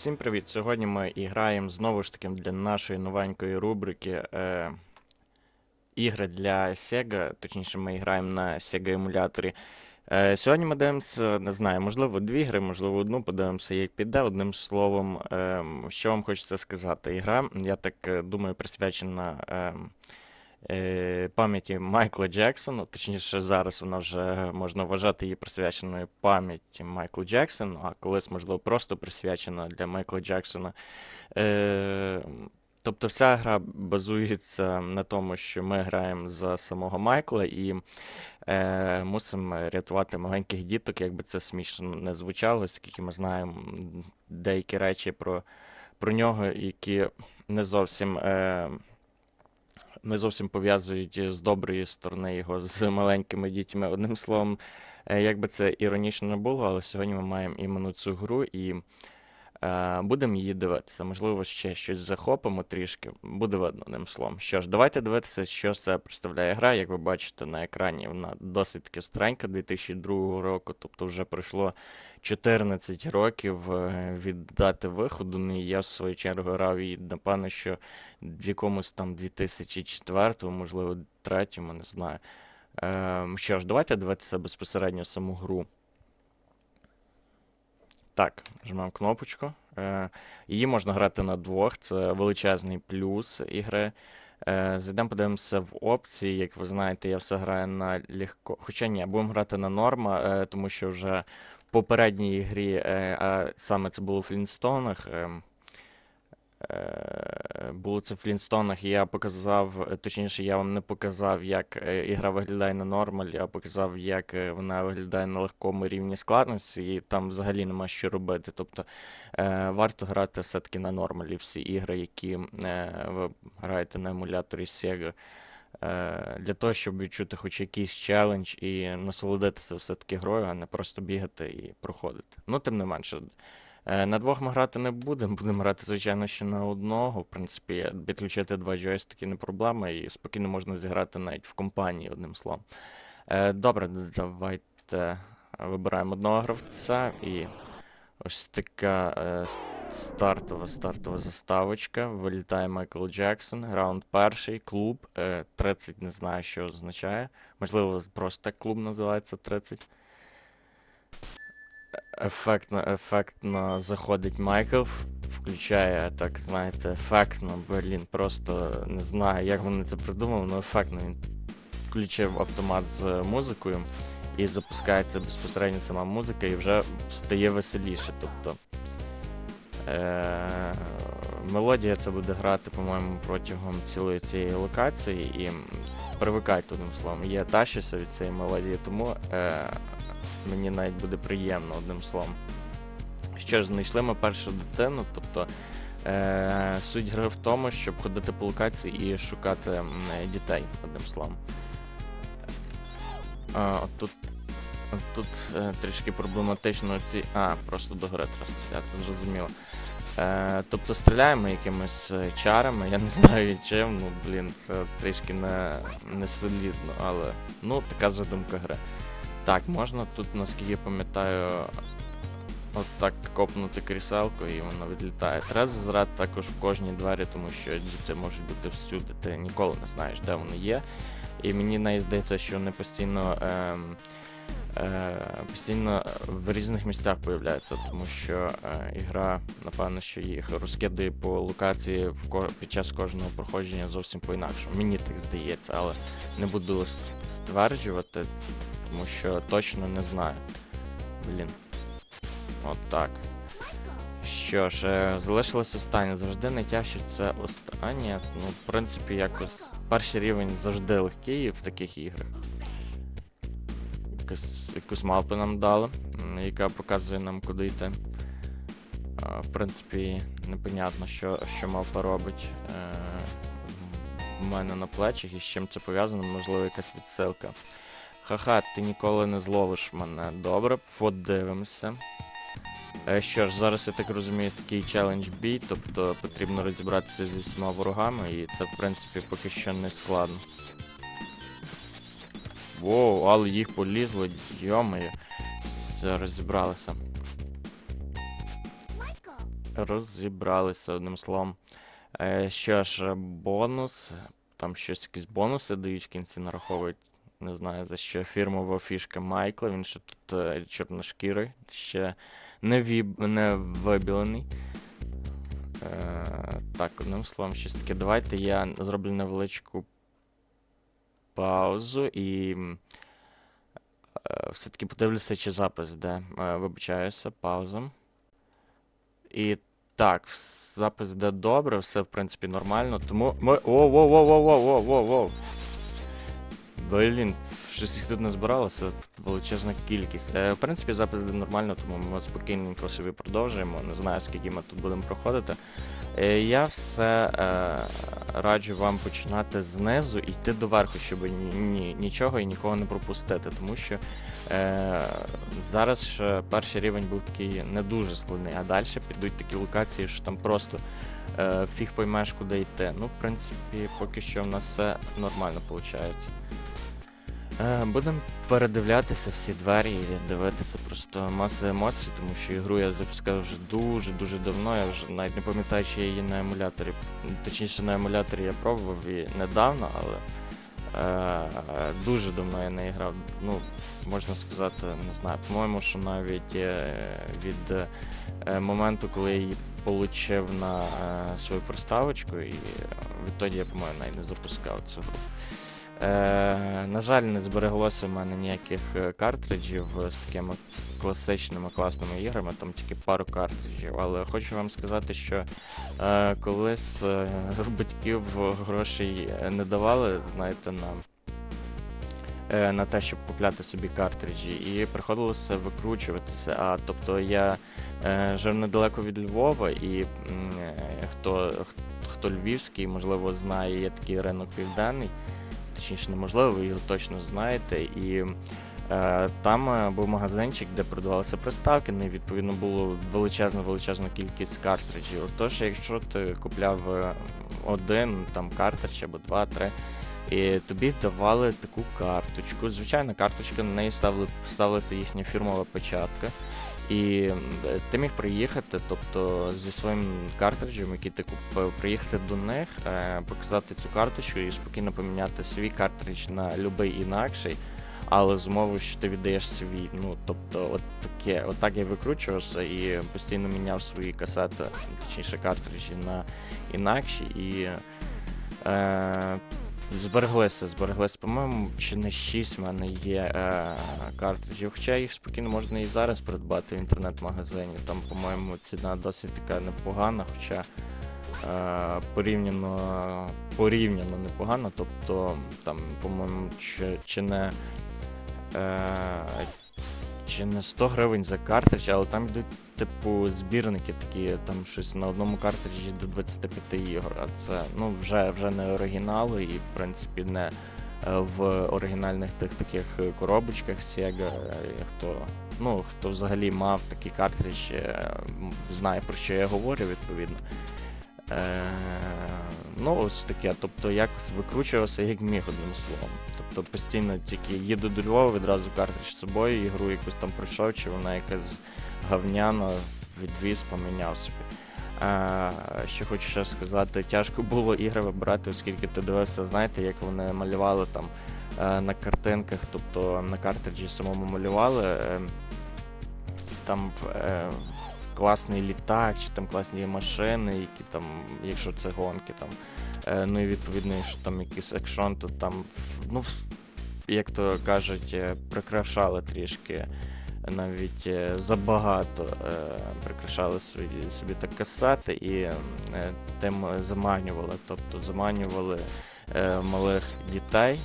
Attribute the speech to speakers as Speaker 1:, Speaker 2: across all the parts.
Speaker 1: Всім привіт! Сьогодні ми граємо знову ж таки для нашої новенької рубрики е, ігри для Sega. Точніше, ми граємо на Sega емуляторі. Е, сьогодні ми дивимося, не знаю, можливо, дві гри, можливо, одну, подивимося, як піде. Одним словом, е, що вам хочеться сказати. Ігра, я так е, думаю, присвячена. Е, пам'яті Майкла Джексона, точніше, зараз вона вже можна вважати її присвяченою пам'яті Майклу Джексону, а колись, можливо, просто присвячена для Майкла Джексона. Е, тобто вся гра базується на тому, що ми граємо за самого Майкла і е, мусимо рятувати маленьких діток, якби це смішно не звучало, оскільки ми знаємо деякі речі про, про нього, які не зовсім. Е, не зовсім пов'язують з доброї сторони його з маленькими дітьми. Одним словом, е, як би це іронічно не було, але сьогодні ми маємо іменно цю гру і е, будемо її дивитися. Можливо, ще щось захопимо трішки. Буде видно одним словом. Що ж, давайте дивитися, що це представляє гра. Як ви бачите на екрані, вона досить таки старенька 2002 року, тобто вже пройшло 14 років е, від дати виходу. Ну я в свою чергу грав її, напевно, що в якомусь там 2004, можливо, третьому, не знаю. Ем, що ж, давайте дивитися безпосередньо саму гру. Так, жмемо кнопочку. Е, її можна грати на двох, це величезний плюс ігри. Е, зайдемо, подивимося в опції. Як ви знаєте, я все граю на легко. Хоча ні, будемо грати на норма, е, тому що вже в попередній грі, а саме це було в Флінстонах. Е, Було це в Флінстонах, і я показав, е, точніше, я вам не показав, як е, ігра виглядає на нормалі, а показав, як вона виглядає на легкому рівні складності, і там взагалі нема що робити. Тобто варто грати все-таки на нормалі всі ігри, які ви граєте на емуляторі Sega. Для того, щоб відчути хоч якийсь челендж і насолодитися все-таки грою, а не просто бігати і проходити. Ну, тим не менше. Е, На двох ми грати не будемо, будемо грати, звичайно, ще на одного. В принципі, підключити два джойстики не проблема, і спокійно можна зіграти навіть в компанії, одним словом. Е, Добре, давайте вибираємо одного гравця і ось така е, стартова стартова заставочка. Вилітає Майкл Джексон, раунд перший, клуб. Е, 30 не знаю, що означає. Можливо, просто так клуб називається 30. Ефектно, ефектно заходить Майкл, включає, так знаєте, ефектно, блін, просто не знаю, як вони це придумали, але ефектно він включив автомат з музикою і запускається безпосередньо сама музика і вже стає веселіше. Тобто е- мелодія це буде грати, по-моєму, протягом цілої цієї локації і привикайте одним словом. Я тащуся від цієї мелодії, тому е- мені навіть буде приємно одним словом. Що ж, знайшли ми першу дитину, тобто е, суть гри в тому, щоб ходити по локації і шукати дітей, одним словом. А, от тут, от тут е, трішки проблематично ці. А, просто до гри треба стріляти, зрозуміло. Е, тобто стріляємо якимись е, чарами, я не знаю чим, ну блін, це трішки не, не солідно, але ну така задумка гри. Так, можна тут, наскільки я пам'ятаю, от копнути кріселку і воно відлітає. Треба зазирати також в кожні двері, тому що діти можуть бути всюди, ти ніколи не знаєш, де вони є. І мені навіть здається, що вони постійно. Е, Постійно в різних місцях появляються, тому що е, ігра, напевно, що їх розкидає по локації в під час кожного проходження зовсім по-інакшому. Мені так здається, але не буду стверджувати, тому що точно не знаю. Блін. От так. Що ж, е, залишилось останнє. Завжди найтяжче це останнє. Ну, в принципі, якось перший рівень завжди легкий в таких іграх. Якусь, якусь мапу нам дали, яка показує нам, куди йти. В принципі, непонятно, що, що мапа робить е, в- мене на плечах і з чим це пов'язано, можливо, якась відсилка. Ха-ха, ти ніколи не зловиш мене. Добре, подивимося. Е, Що ж, зараз я так розумію, такий челендж бій, тобто потрібно розібратися зі всіма ворогами, і це, в принципі, поки що не складно. Воу, але їх полізло, йомою. Розібралися. розібралися одним словом. Е, що ж, бонус. Там щось якісь бонуси дають в кінці нараховують. Не знаю за що. Фірмова фішка Майкла. Він ще тут е, чорношкірий, ще не, віб... не вибілений. Е, так, одним словом, щось таке. Давайте я зроблю невеличку паузу і е, все-таки подивлюся, чи запис йде. Е, Вибачаюся, пауза. І так, запис йде добре, все в принципі нормально, тому ми. Воу, Блін, щось їх тут не збиралося, величезна кількість. Е, в принципі, запис йде нормально, тому ми спокійненько собі продовжуємо. Не знаю, скільки ми тут будемо проходити. Е, я все е, раджу вам починати знизу і йти доверху, щоб ні, ні, нічого і нікого не пропустити. Тому що е, зараз ще перший рівень був такий не дуже складний, а далі підуть такі локації, що там просто фіг поймеш, куди йти. Ну, в принципі, поки що в нас все нормально виходить. Е, Будемо передивлятися всі двері і дивитися просто масу емоцій, тому що ігру я запускав вже дуже-дуже давно. Я вже навіть не пам'ятаю, чи я її на емуляторі. Точніше, на емуляторі я пробував і недавно, але е, дуже давно я не грав. Ну, можна сказати, не знаю. По-моєму, що навіть е, від е, моменту, коли я її отримав на свою приставочку, і відтоді я, по-моєму, навіть не запускав цю гру. Е, на жаль, не збереглося в мене ніяких е, картриджів з такими класичними класними іграми, там тільки пару картриджів. Але хочу вам сказати, що е, колись е, батьків грошей е, не давали, знаєте, на, е, на те, щоб купляти собі картриджі, і приходилося викручуватися. А тобто я е, жив недалеко від Львова, і е, хто, хто львівський, можливо, знає, є такий ринок південний точніше неможливо, ви його точно знаєте. І е, там е, був магазинчик, де продавалися приставки, ну відповідно було величезна величезна кількість картриджів. Тож, якщо ти купляв е, один там картридж або два-три, і тобі давали таку карточку. Звичайна карточка, на неї ставили, ставилася їхня фірмова печатка. І ти міг приїхати, тобто зі своїм картриджем, який ти купив, приїхати до них, е, показати цю карточку і спокійно поміняти свій картридж на будь-який інакший, але з умовою, що ти віддаєш свій. Ну, тобто, от таке, от так я викручувався і постійно міняв свої касети, точніше картриджі на інакші. І е, Збереглися, збереглися. По-моєму, чи не 6 в мене є е, картриджів. Хоча їх спокійно можна і зараз придбати в інтернет-магазині. Там, по-моєму, ціна досить така непогана, хоча е, порівняно, порівняно непогана. Тобто, там, по-моєму, чи, чи не. Е, чи не 100 гривень за картридж, але там йдуть, типу, збірники такі, там щось на одному картриджі до 25 ігор. А це ну, вже, вже не оригінали і, в принципі, не е, в оригінальних тих таких коробочках Sega. Е, Хто, ну, хто взагалі мав такий картридж, е, знає про що я говорю, відповідно. Е, ну, ось таке. Тобто якось викручувався як міг одним словом. Тобто постійно тільки їду до Львова, відразу картридж з собою, ігру якусь там пройшов, чи вона якась говняна, відвіз, поміняв собі. А, що хочу ще сказати, тяжко було ігри вибирати, оскільки ти дивився, знаєте, як вони малювали там е, на картинках, тобто на картриджі самому малювали. е, Там в, е, класний літак, чи там класні машини, які там, якщо це гонки, там. Е, ну і відповідно, якщо там якийсь екшон, то там, ну, як то кажуть, е, прикрашали трішки. Навіть е, забагато е, прикрашали свої, собі так касети і е, тим заманювали. Тобто заманювали е, малих дітей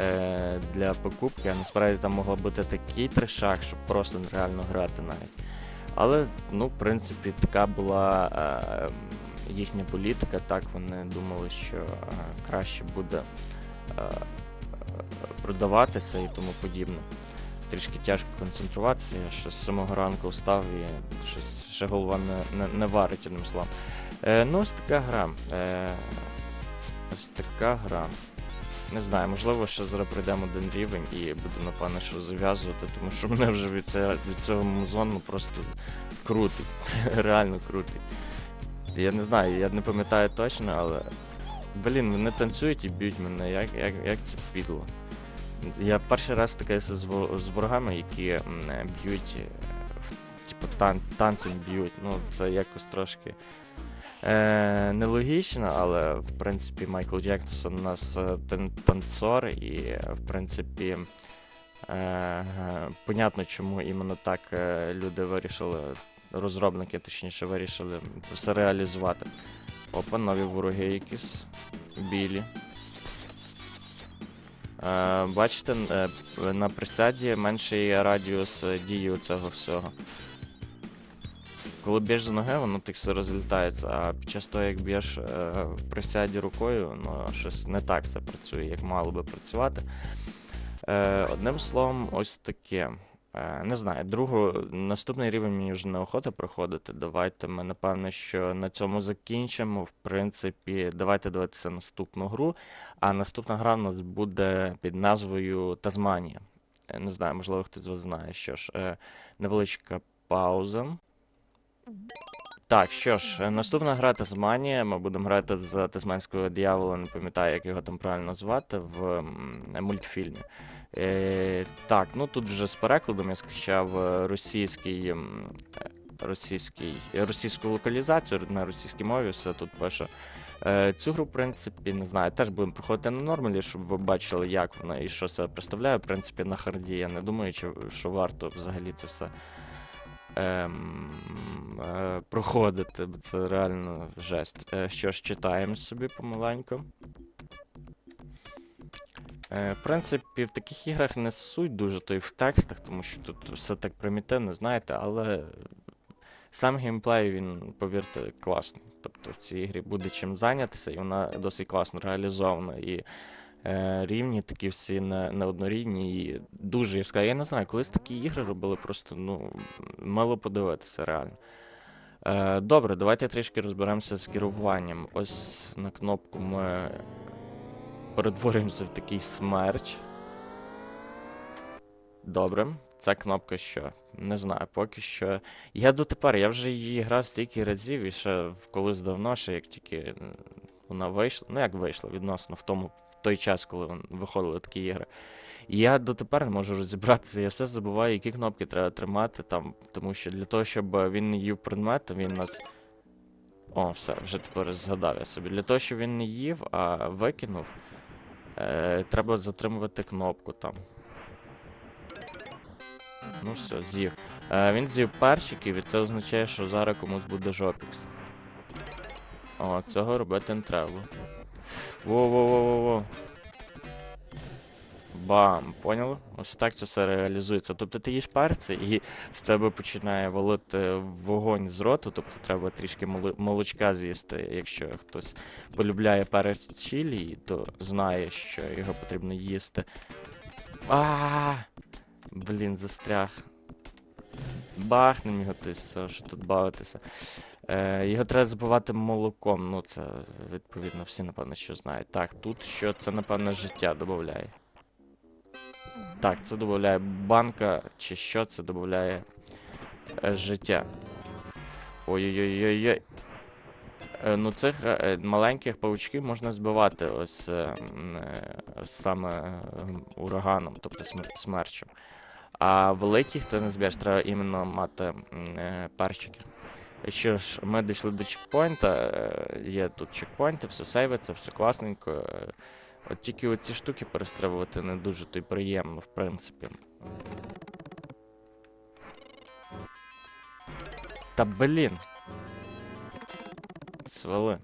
Speaker 1: е, для покупки, а насправді там могло бути такий трешак, щоб просто нереально грати навіть. Але, ну, в принципі, така була е, їхня політика. Так вони думали, що е, краще буде е, е, продаватися і тому подібне. Трішки тяжко концентруватися, я ще з самого ранку встав і щось ще голова не, не, не варить одним словом. Е, ну, ось така гра. Е, ось така гра. Не знаю, можливо, ще зараз пройдемо один рівень і буду, напевно, що зав'язувати, тому що мене вже від, це, від цього музону просто крутить. Реально крутить. Я не знаю, я не пам'ятаю точно, але. Блін, вони танцюють і б'ють мене, як, як, як це підло. Я перший раз стикаюся з, з ворогами, які б'ють, е, типу тан, танцем б'ють. Ну, це якось трошки е, нелогічно, але в принципі Майкл Джексон у нас е, тан- танцор, і в принципі. Е, понятно, чому іменно так е, люди вирішили, розробники, точніше, вирішили це все реалізувати. Опа, нові вороги якісь білі. Е, бачите, на присяді менший радіус дії цього всього. Коли б'єш за ноги, воно так все розлітається, а під час того, як б'єш е, в присяді рукою, ну, щось не так все працює, як мало би працювати. Е, одним словом, ось таке. Е, не знаю, другу, наступний рівень мені вже неохота проходити. Давайте ми, напевно, що на цьому закінчимо. В принципі, давайте дивитися наступну гру. А наступна гра в нас буде під назвою Тазманія. Е, Не знаю, можливо, хтось з вас знає. Що ж, е, невеличка пауза. Так, що ж, наступна гра Тазманія. Ми будемо грати за Тазманського диявола, не пам'ятаю, як його там правильно звати, в мультфільмі. Е, так, ну тут вже з перекладом я скачав е, російський. е, Російський, е, російську локалізацію на російській мові все тут пише. Е, цю гру, в принципі, не знаю, теж будемо проходити на нормалі, щоб ви бачили, як вона і що себе представляє. В принципі, на харді я не думаю, чи, що варто взагалі це все проходити, бо це реально жесть. Е, що ж, читаємо собі помаленьку. Е, в принципі, в таких іграх не суть дуже то й в текстах, тому що тут все так примітивно, знаєте, але сам геймплей, він, повірте, класний. Тобто в цій ігрі буде чим зайнятися, і вона досить класно реалізована. І е, рівні такі всі не, неоднорідні і дуже яскраві. Я не знаю, колись такі ігри робили просто, ну, мало подивитися реально. Е, добре, давайте трішки розберемося з керуванням. Ось на кнопку ми перетворюємося в такий смерч. Добре. Ця кнопка що? Не знаю, поки що. Я дотепер, я вже її грав стільки разів, і ще колись давно, ще як тільки е, вона вийшла. Ну як вийшла відносно в тому, в той час, коли виходили такі ігри. І я дотепер не можу розібратися, я все забуваю, які кнопки треба тримати там, тому що для того, щоб він не їв предмет, він нас. О, все, вже тепер згадав я собі. Для того, щоб він не їв, а викинув, е, треба затримувати кнопку там. Ну все, з'їв. Е, він з'їв перчиків, і це означає, що зараз комусь буде жопікс. О, цього робити не треба. Во-во-во-во-во. Бам, поняли? Ось так це все реалізується. Тобто ти їш перці і в тебе починає валити вогонь з роту, тобто треба трішки молочка з'їсти. Якщо хтось полюбляє перець чилі, то знає, що його потрібно їсти. А, Блін, застряг. Бахнем його ти все, що тут бавитися. Е, його треба забивати молоком. Ну, це відповідно всі, напевно, що знають. Так, тут що це, напевно, життя додає. Так, це додає банка, чи що це додає е, життя. Ой-ой-ой-ой-ой. Е, ну, цих е, маленьких павучків можна збивати ось е, саме ураганом, тобто смер- смерчем. А великих ти не зб'єш, треба іменно мати е, перчики. Що ж, ми дійшли до чекпоінта, е, є тут чекпоінти, все сейвиться, все класненько. е, От тільки оці штуки перестрибувати не дуже то й приємно, в принципі. Та блін. Свали.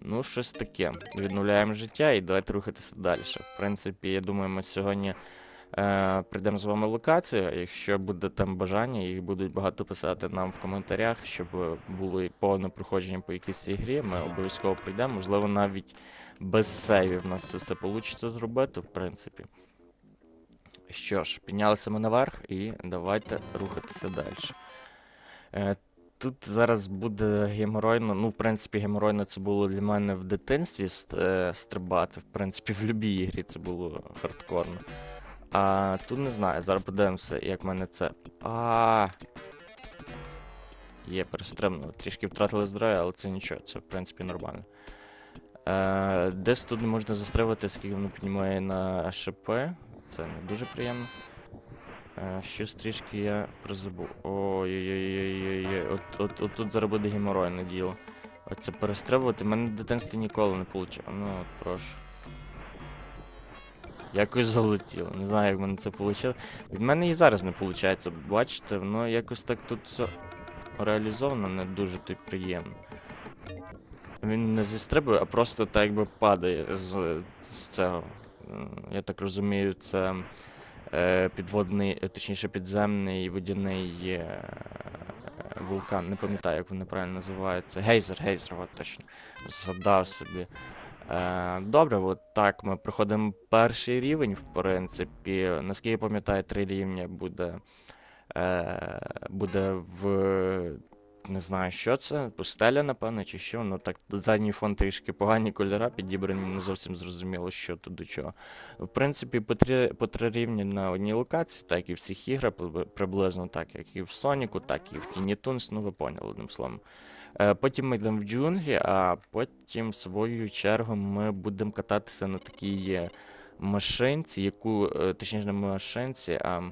Speaker 1: Ну, щось таке. Відновляємо життя і давайте рухатися далі. В принципі, я думаю, ми сьогодні е, прийдемо з вами локацію. Якщо буде там бажання, їх будуть багато писати нам в коментарях, щоб було повне проходження по якійсь цій грі. Ми обов'язково прийдемо. Можливо, навіть без сейвів в нас це все вийде зробити, в принципі. Що ж, піднялися ми наверх і давайте рухатися далі. Е, Тут зараз буде геморойно, ну, в принципі, геморойно це було для мене в дитинстві е, стрибати. В принципі, в будь-якій ігрі це було хардкорно. А тут не знаю, зараз подивимося, як в мене це. А. є перестрибно. Трішки втратили здоров'я, але це нічого, це в принципі нормально. Е, десь тут не можна застрибувати, скільки воно піднімає на ШП. Це не дуже приємно. Е, щось трішки я призабув. Ой-ой-ой-ой-ой. От, от, от тут зараз буде геморойне діло. Оце перестрибувати. Мене в дитинстві ніколи не вийшло. Ну, от, прошу. Якось залетіло. Не знаю, як в мене це вийшло. Від мене і зараз не виходить. Бачите, воно якось так тут все реалізовано не дуже то приємно. Він не зістрибує, а просто так якби падає з, з цього. Я так розумію, це е, підводний, е, точніше підземний водяний е, вулкан. Не пам'ятаю, як він правильно називається. Гейзер, гейзер, от точно. Згадав собі. Е, добре, от так ми проходимо перший рівень, в принципі. Наскільки я пам'ятаю, три рівня буде. Е, буде в. Не знаю, що це, пустеля, напевно, чи що. Ну так, задній фон трішки погані кольора підібрані, не зовсім зрозуміло, що тут до чого. В принципі, по три, по три рівні на одній локації, так і в всіх іграх, приблизно так, як і в Соніку, так і в Тіні Тунс, ну ви поняли одним словом. Е, Потім ми йдемо в джунглі, а потім, в свою чергу, ми будемо кататися на такій е, машинці, яку, е, точніше, не машинці, а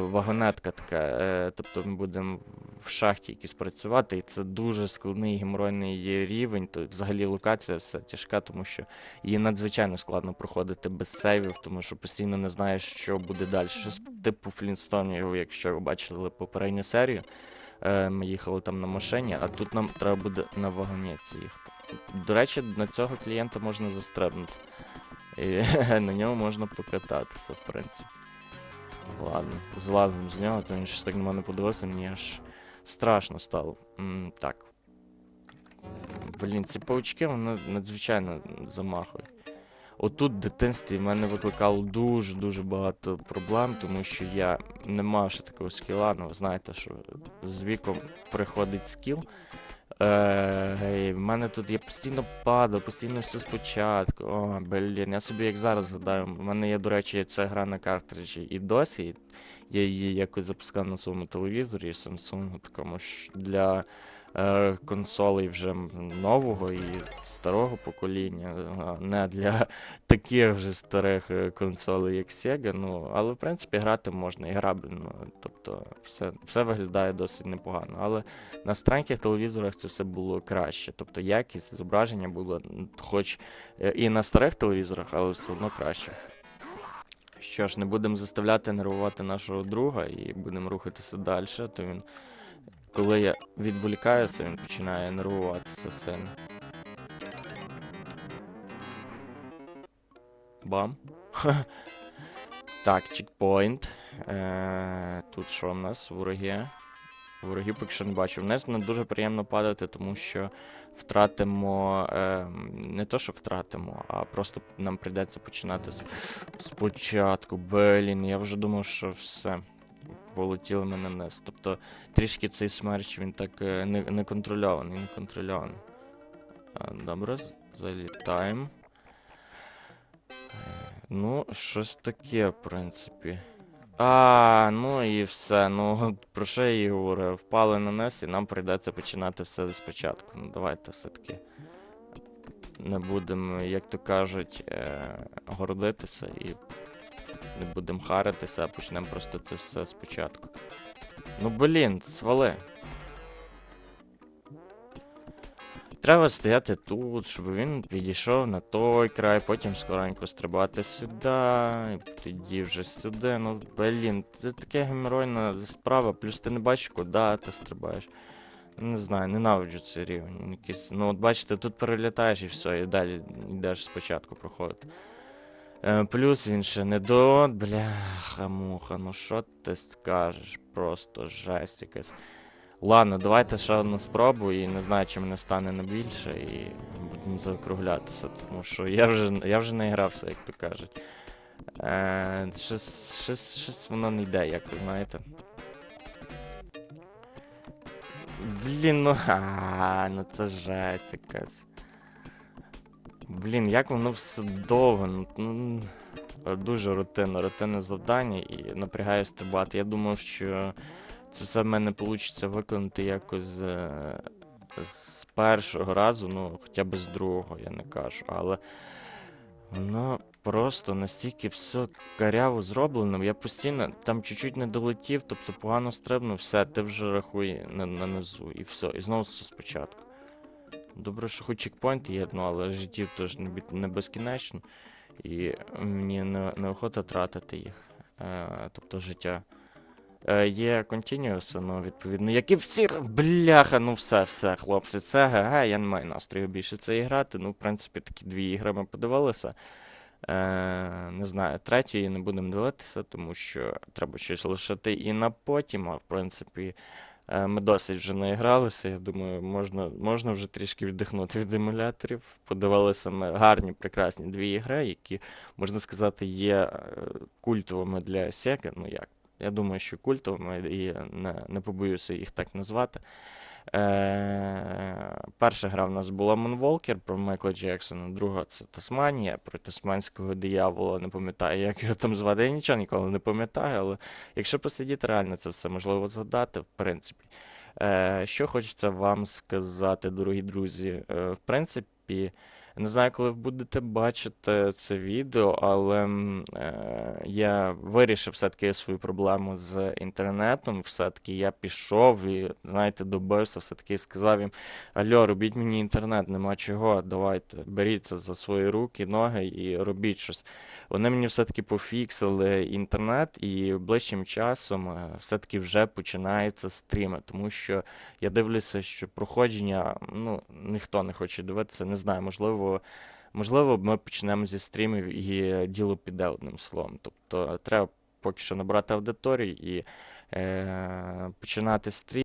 Speaker 1: вагонетка така. Тобто ми будемо в шахті якісь працювати, і це дуже складний геморойний рівень. То взагалі локація все тяжка, тому що її надзвичайно складно проходити без сейвів, тому що постійно не знаєш, що буде далі. Щось типу Флінстонів, якщо ви бачили попередню серію. Е, ми їхали там на машині, а тут нам треба буде на вагонетці їхати. До речі, на цього клієнта можна застрибнути. І на ньому можна покататися, в принципі. Ладно, злазимо з нього, то він щось так на мене подивився, мені аж страшно стало. М, так. Блін, ці паучки вони надзвичайно замахують. Отут в дитинстві в мене викликало дуже-дуже багато проблем, тому що я не мав ще такого скіла. Ну, ви знаєте, що з віком приходить скіл. Е, в мене тут я постійно падав, постійно все спочатку. О, блін, я собі як зараз згадаю. У мене є, до речі, ця гра на картриджі і досі. Я її якось запускав на своєму телевізорі Samsung, такому ж для е, консолей вже нового і старого покоління, а не для таких вже старих е, консолей, як Sega. Ну, але в принципі грати можна і грабельно. Тобто все, все виглядає досить непогано. Але на стареньких телевізорах це все було краще. Тобто якість зображення було, хоч е, і на старих телевізорах, але все одно краще. Що ж, не будемо заставляти нервувати нашого друга і будемо рухатися далі, то він, коли я відволікаюся, він починає нервуватися сильно. Бам. Так, чекпоінт. Е, тут що в нас? Вороги. Ворогів поки що не бачу. Вниз не дуже приємно падати, тому що втратимо. Е, не то, що втратимо, а просто нам прийдеться починати спочатку. Блін, я вже думав, що все. Полетіли мене вниз. Тобто трішки цей смерч він так е, не, неконтрольований, неконтрольований. А, Добре, залітаємо. Е, Ну, щось таке, в принципі. А, ну і все. Ну, про що я і говорю? Впали на нас, і нам прийдеться починати все спочатку. Ну, давайте все-таки не будемо, як то кажуть, е, гордитися і не будемо харитися, а почнемо просто це все спочатку. Ну, блін, свали. Треба стояти тут, щоб він підійшов на той край, потім скоренько стрибати сюди, і тоді вже сюди. Ну, блін, це таке геморойна справа, плюс ти не бачиш, куди ти стрибаєш. Не знаю, ненавиджу цей рівень. Якийсь, ну, от бачите, тут перелітаєш і все, і далі йдеш спочатку проходити. Е, плюс він ще не до. Бляха, муха, ну що ти скажеш? Просто жесть якась. Ладно, давайте ще одну спробу і не знаю, чи мене стане на більше, і будемо закруглятися, тому що я вже, я вже не грався, як то кажуть. Е, щось, щось, щось воно не йде, як ви знаєте. Блін, ну а, ну це жесть якась. Блін, як воно все довго. Ну, ну, дуже рутинно, рутинне завдання і напрягає стрибати. Я думав, що це все в мене вийде виконати якось е, з першого разу, ну, хоча б з другого, я не кажу, але воно просто настільки все каряво зроблено. Я постійно там чуть-чуть не долетів, тобто погано стрибнув, все, ти вже рахуй на, на низу, і все, і знову все спочатку. Добре, що хоч чекпоінт є, ну, але життів теж не безкінечно, і мені не, неохота тратити їх, е, тобто життя. Е, є Continuous, ну, відповідно, як і всі, бляха, ну все, все, хлопці, це ГГ, я не маю настрою більше це грати. Ну, в принципі, такі дві ігри ми подивилися. Е, не знаю, третьої не будемо дивитися, тому що треба щось лишити і на потім, а в принципі, е, ми досить вже наігралися. Я думаю, можна, можна вже трішки віддихнути від емуляторів. Подивилися ми гарні, прекрасні дві ігри, які, можна сказати, є е, культовими для Sega. Ну як? Я думаю, що культовими, і не, не побоюся їх так назвати. Е, перша гра в нас була Moonwalker про Майкла Джексона, друга це Тасманія про тасманського диявола. Не пам'ятаю, як його там звати. Я нічого ніколи не пам'ятаю, але якщо посидіти, реально це все можливо згадати, в принципі. Е, що хочеться вам сказати, дорогі друзі? Е, в принципі, не знаю, коли ви будете бачити це відео, але е, я вирішив все-таки свою проблему з інтернетом. Все-таки я пішов і, знаєте, добився, все-таки сказав їм: Альо, робіть мені інтернет, нема чого, давайте, беріться за свої руки, ноги і робіть щось. Вони мені все-таки пофіксили інтернет, і ближчим часом е, все-таки вже починаються стріми, тому що я дивлюся, що проходження, ну, ніхто не хоче дивитися, не знаю, можливо, можливо, ми почнемо зі стрімів і діло піде одним словом. Тобто треба поки що набрати аудиторію і е, починати стрім.